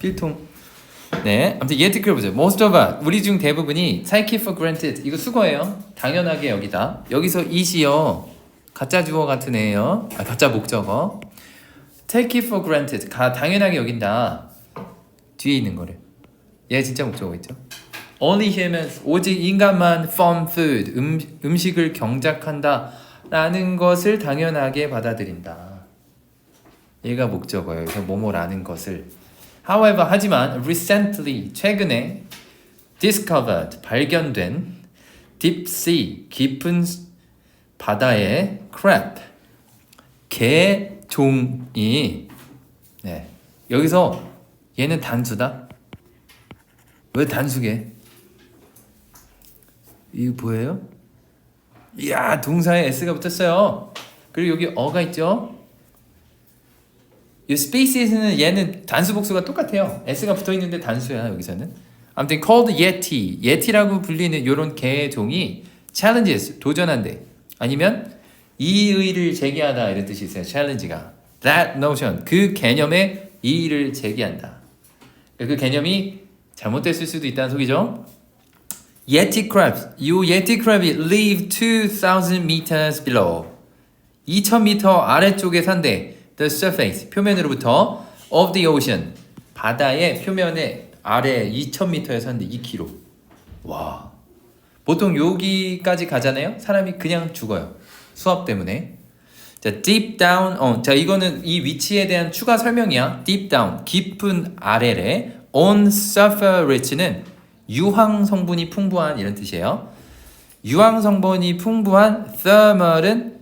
필통. 네, 아무튼 예티클 보죠. Most of us, 우리 중 대부분이 take it for granted. 이거 수거예요. 당연하게 여기다. 여기서 it이요. 가짜 주어 같은 애예요. 아, 가짜 목적어. take it for granted. 가 당연하게 여긴다. 뒤에 있는 거를. 얘 진짜 목적어 있죠. Only humans, 오직 인간만 from food, 음, 음식을 경작한다. 라는 것을 당연하게 받아들인다. 얘가 목적어예요. 그래서 뭐뭐라는 것을. However, 하지만 recently, 최근에 discovered, 발견된 deep sea, 깊은 바다의 crab, 개종이 네. 여기서 얘는 단수다. 왜 단수게? 이거 보여요? 이야 동사에 s가 붙었어요. 그리고 여기 어가 있죠. 이 species는 얘는 단수 복수가 똑같아요. s가 붙어 있는데 단수야 여기서는. 아무튼 called yeti, yeti라고 불리는 요런 개 종이 challenges 도전한대. 아니면 이의를 제기하다 이런 뜻이 있어요. challenge가 that notion 그 개념에 이의를 제기한다. 그 개념이 잘못됐을 수도 있다는 소리죠. Yeti crabs. 요 Yeti crab이 live 2,000 meters below. 2,000m 아래쪽에 산대. The surface. 표면으로부터 of the ocean. 바다의 표면에 아래 2,000m에 산대. 2km. 와. 보통 여기까지 가잖아요. 사람이 그냥 죽어요. 수압 때문에. 자, deep down. 어, 자, 이거는 이 위치에 대한 추가 설명이야. deep down. 깊은 아래래. on surface는 유황 성분이 풍부한 이런 뜻이에요. 유황 성분이 풍부한 thermal은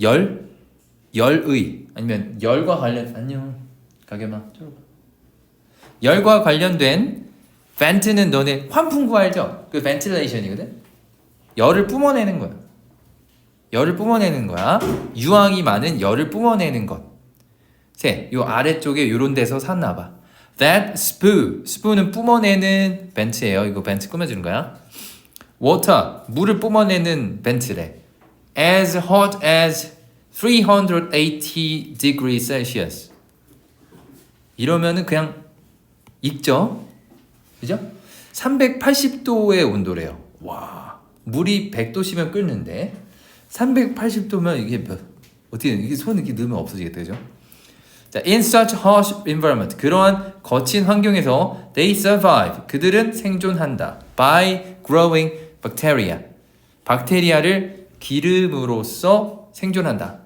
열, 열의 아니면 열과 관련 안녕 가게마 쫄봐. 열과 관련된 vent는 너네 환풍구 알죠? 그 ventilation이거든. 열을 뿜어내는 거야. 열을 뿜어내는 거야. 유황이 많은 열을 뿜어내는 것. 세, 요 아래쪽에 요런 데서 샀나 봐. That spew, spew는 뿜어내는 벤트예요. 이거 벤트 꾸며주는 거야. Water, 물을 뿜어내는 벤트래. As hot as 380 degrees Celsius. 이러면은 그냥 익죠? 그죠? 380도의 온도래요. 와, 물이 100도시면 끓는데 380도면 이게 몇, 어떻게 이게 손 이렇게 넣으면 없어지겠다, 그죠? 자, in such harsh environment 그러한 거친 환경에서 they survive 그들은 생존한다 by growing bacteria 박테리아를 기름으로써 생존한다.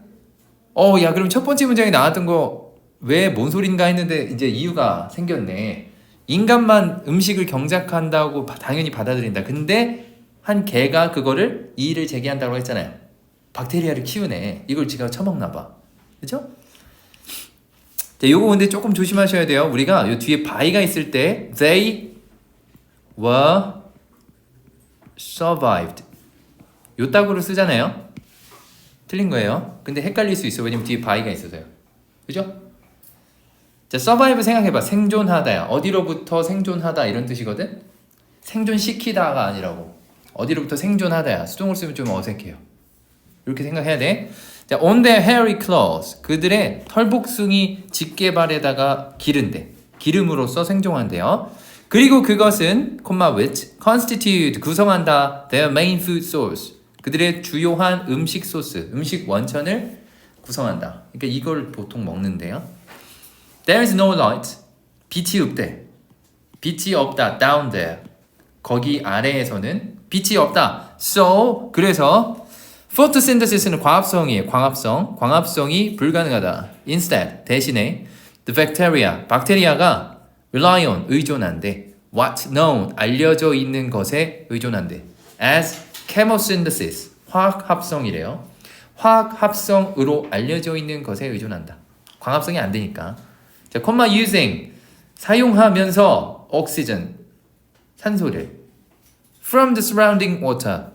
어, 야 그럼 첫 번째 문장에 나왔던 거 왜 뭔 소린가 했는데 이제 이유가 생겼네. 인간만 음식을 경작한다고 바- 당연히 받아들인다. 근데 한 개가 그거를 이의를 제기한다고 했잖아요. 박테리아를 키우네. 이걸 지가 처먹나 봐. 그죠? 자, 요거 근데 조금 조심하셔야 돼요. 우리가 요 뒤에 by가 있을 때 they were survived 요 따구로 쓰잖아요. 틀린 거예요. 근데 헷갈릴 수 있어. 왜냐면 뒤에 by가 있어서요. 그죠? 자, survive 생각해봐. 생존하다야. 어디로부터 생존하다 이런 뜻이거든. 생존시키다가 아니라고. 어디로부터 생존하다야. 수동을 쓰면 좀 어색해요. 이렇게 생각해야 돼. 자, on their hairy claws. 그들의 털복숭이 집게발에다가 기른대. 기름으로써 생존한대요. 그리고 그것은 콤마 which constitute 구성한다 their main food source. 그들의 주요한 음식 소스, 음식 원천을 구성한다. 그러니까 이걸 보통 먹는데요. There is no light. 빛이 없대. 빛이 없다. Down there. 거기 아래에서는 빛이 없다. So 그래서 photosynthesis는 과합성이에요. 광합성. 광합성이 불가능하다. Instead 대신에 the bacteria 박테리아가 rely on 의존한대. What known 알려져 있는 것에 의존한대. As chemosynthesis 화학 합성이래요. 화학 합성으로 알려져 있는 것에 의존한다. 광합성이 안 되니까. 자, 콤마 using 사용하면서 oxygen 산소를 from the surrounding water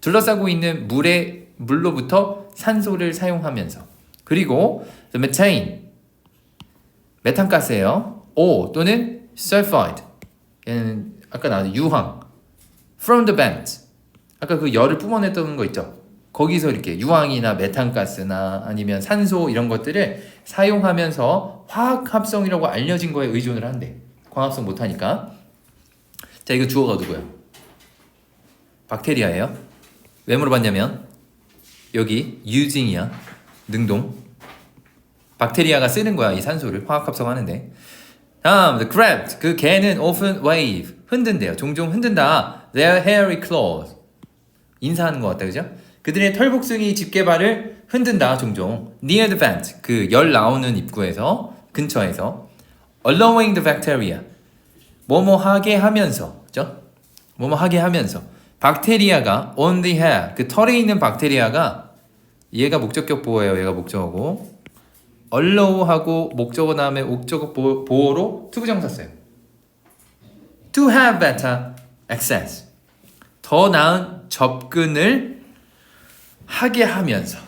둘러싸고 있는 물의 물로부터 산소를 사용하면서 그리고 the methane 메탄가스예요. O 또는 sulfide 얘는 아까 나왔던 유황 from the vent 아까 그 열을 뿜어냈던 거 있죠. 거기서 이렇게 유황이나 메탄가스나 아니면 산소 이런 것들을 사용하면서 화학 합성이라고 알려진 거에 의존을 한대. 광합성 못 하니까. 자, 이거 주어가 누구야? 박테리아예요. 왜 물어봤냐면 여기 using이야. 능동. 박테리아가 쓰는 거야, 이 산소를 화학 합성하는데. 다음, the crab. 그 개는 often wave. 흔든대요. 종종 흔든다. Their hairy claws. 인사하는 것 같다, 그죠? 그들의 털복숭이 집게발을 흔든다, 종종. Near the vent. 그 열 나오는 입구에서, 근처에서. Allowing the bacteria. 뭐뭐 하게 하면서, 그죠? 뭐뭐 하게 하면서. 박테리아가 on the hair. 그 털에 있는 박테리아가 얘가 목적격 보호예요. 얘가 목적어고. allow하고 목적어 다음에 목적어 보호- 보호로 투부정사 써요. To have better access. 더 나은 접근을 하게 하면서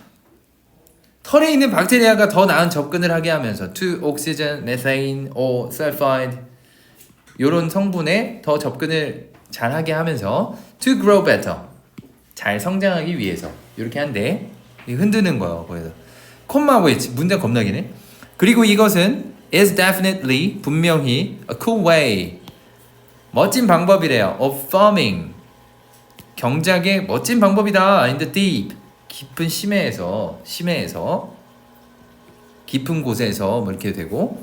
털에 있는 박테리아가 더 나은 접근을 하게 하면서 to oxygen, methane, or sulfide 이런 성분에 더 접근을 잘 하게 하면서 to grow better 잘 성장하기 위해서 이렇게 한데 흔드는 거예요. 거기서 콤마 웨지 문제 겁나기네. 그리고 이것은 is definitely 분명히 a cool way 멋진 방법이래요. of farming 경작의 멋진 방법이다. in the deep 깊은 심해에서 심해에서 깊은 곳에서 뭐 이렇게 되고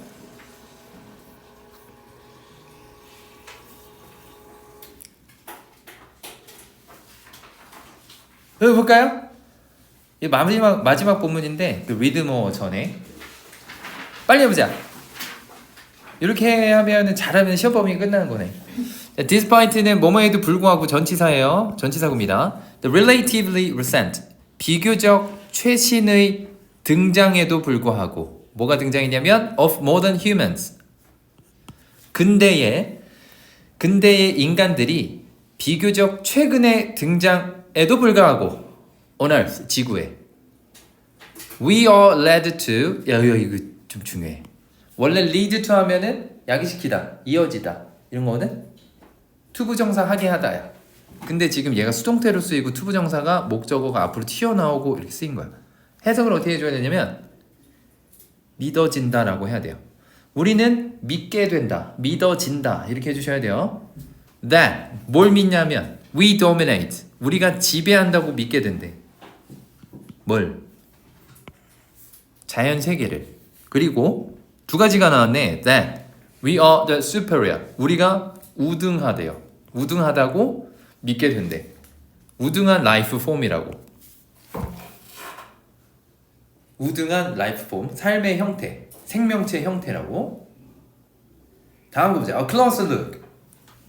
여기 볼까요? 이 마지막 마지막 본문인데 그 리드모 전에 빨리 해보자. 이렇게 하면 잘하면 시험 범위 끝나는 거네. 자, Despite는 뭐뭐에도 불구하고 전치사예요. 전치사구입니다. The relatively recent 비교적 최신의 등장에도 불구하고 뭐가 등장했냐면 of modern humans 근대의 근대의 인간들이 비교적 최근의 등장에도 불구하고 on Earth 지구에 we are led to 야, 야 이거 좀 중요해. 원래 lead to 하면은 야기시키다, 이어지다 이런 거는 투부정사 하게 하다야. 근데 지금 얘가 수동태로 쓰이고 투부정사가 목적어가 앞으로 튀어나오고 이렇게 쓰인 거야. 해석을 어떻게 해줘야 되냐면 믿어진다라고 해야 돼요. 우리는 믿게 된다, 믿어진다 이렇게 해주셔야 돼요. That 뭘 믿냐면 we dominate 우리가 지배한다고 믿게 된대. 뭘? 자연 세계를. 그리고 두 가지가 나왔네. That we are the superior. 우리가 우등하대요. 우등하다고 믿게 된대. 우등한 라이프 폼이라고. 우등한 라이프 폼, 삶의 형태, 생명체 형태라고. 다음 거 보자. A closer look.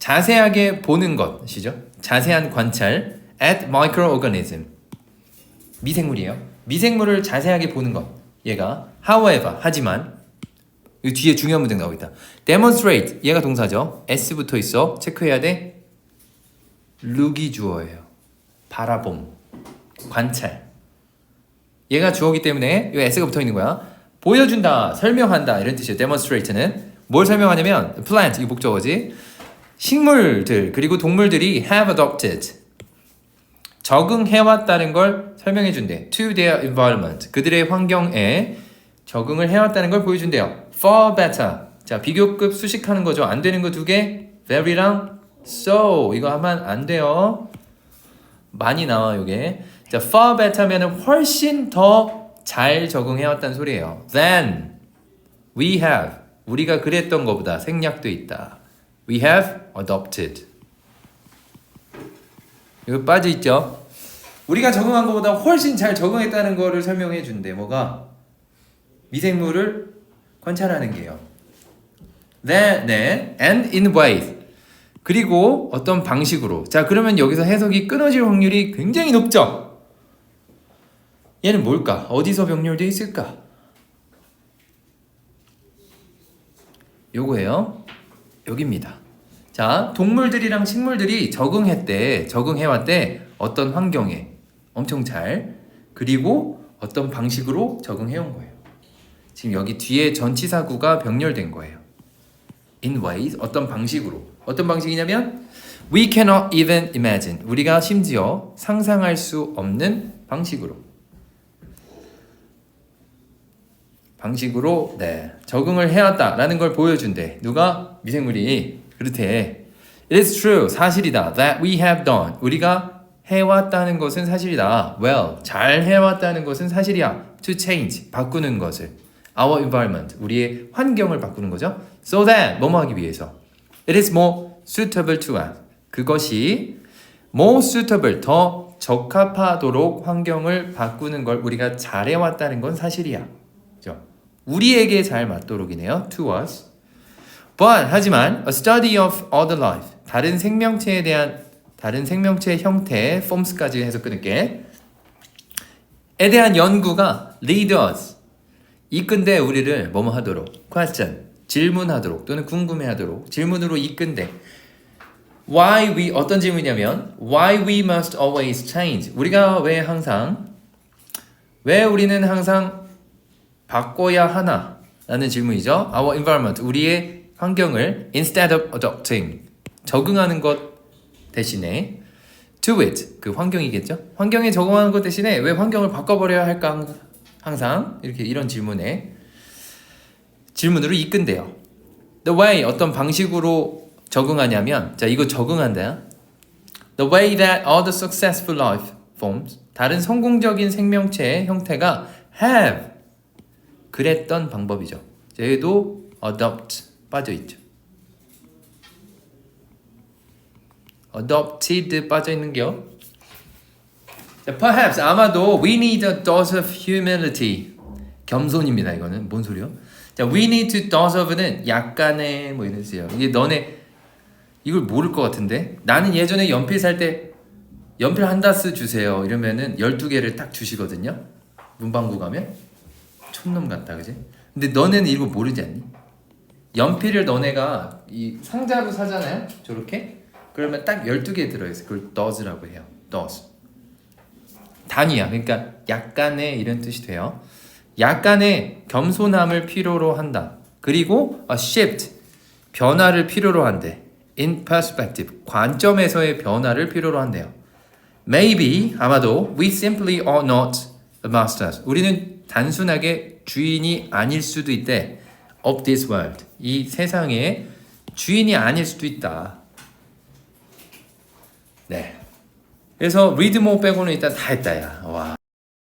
자세하게 보는 것이죠. 자세한 관찰. At microorganism. 미생물이에요. 미생물을 자세하게 보는 것. 얘가 however 하지만 이 뒤에 중요한 문장 나오고 있다. demonstrate 얘가 동사죠. s 붙어 있어. 체크해야 돼. look이 주어예요. 바라봄, 관찰. 얘가 주어기 때문에 이 s가 붙어 있는 거야. 보여준다, 설명한다 이런 뜻이에요. demonstrate는 뭘 설명하냐면 plant 이 목적어지. 식물들 그리고 동물들이 have adopted 적응해왔다는 걸 설명해 준대. To their environment. 그들의 환경에 적응을 해왔다는 걸 보여준대요. Far better. 자, 비교급 수식하는 거죠. 안 되는 거 두 개. Very랑 so. 이거 하면 안 돼요. 많이 나와, 요게. 자, far better면은 훨씬 더 잘 적응해왔다는 소리예요. Then we have. 우리가 그랬던 것보다 생략도 있다. We have adopted. 이거 빠져 있죠. 우리가 적응한 것보다 훨씬 잘 적응했다는 거를 설명해 준대. 뭐가 미생물을 관찰하는 게요. 네, 네, and in ways. 그리고 어떤 방식으로. 자, 그러면 여기서 해석이 끊어질 확률이 굉장히 높죠. 얘는 뭘까? 어디서 병렬되어 있을까? 요거예요. 여기입니다. 자, 동물들이랑 식물들이 적응했대, 적응해왔대, 어떤 환경에 엄청 잘, 그리고 어떤 방식으로 적응해온 거예요. 지금 여기 뒤에 전치사구가 병렬된 거예요. In ways, 어떤 방식으로. 어떤 방식이냐면, We cannot even imagine. 우리가 심지어 상상할 수 없는 방식으로. 방식으로 네, 적응을 해왔다라는 걸 보여준대. 누가 미생물이 그렇대. It is true. 사실이다. That we have done. 우리가 해왔다는 것은 사실이다. Well, 잘 해왔다는 것은 사실이야. To change. 바꾸는 것을. Our environment. 우리의 환경을 바꾸는 거죠. So that 뭐뭐 하기 위해서. It is more suitable to us. 그것이 more suitable 더 적합하도록 환경을 바꾸는 걸 우리가 잘해왔다는 건 사실이야. 그죠? 우리에게 잘 맞도록이네요. To us. But 하지만 a study of other life 다른 생명체에 대한 다른 생명체의 형태 forms까지 해서 끊을게. 에 대한 연구가 lead us 이끈대 우리를 뭐뭐 하도록 question 질문하도록 또는 궁금해하도록 질문으로 이끈대. Why we 어떤 질문이냐면 Why we must always change 우리가 왜 항상 왜 우리는 항상 바꿔야 하나? 라는 질문이죠. Our environment, 우리의 환경을 instead of adopting, 적응하는 것 대신에 to it, 그 환경이겠죠. 환경에 적응하는 것 대신에 왜 환경을 바꿔버려야 할까? 항상 이렇게 이런 질문에 질문으로 이끈대요. The way, 어떤 방식으로 적응하냐면, 자, 이거 적응한다. The way that all the successful life forms, 다른 성공적인 생명체의 형태가 have 그랬던 방법이죠. 여기도 adopt 빠져 있죠. adopted 빠져 있는 게요. 자, perhaps 아마도 we need a dose of humility 겸손입니다. 이거는 뭔 소리요? 자, we need to dose of는 약간의 뭐 이런 뜻이에요. 이게 너네 이걸 모를 것 같은데 나는 예전에 연필 살 때 연필 한 다스 주세요 이러면은 12개를 딱 주시거든요 문방구 가면 촌놈 같다 그지? 근데 너네는 이거 모르지 않니? 연필을 너네가 이 상자로 사잖아요 저렇게 그러면 딱 12개 들어있어 그걸 does라고 해요 does 단위야. 그러니까 약간의 이런 뜻이 돼요. 약간의 겸손함을 필요로 한다. 그리고 shift 변화를 필요로 한대. In perspective 관점에서의 변화를 필요로 한대요. Maybe 아마도 we simply are not the masters. 우리는 단순하게 주인이 아닐 수도 있대. Of this world. 이 세상의 주인이 아닐 수도 있다. 네 그래서 more 빼고는 일단 다 했다 야 와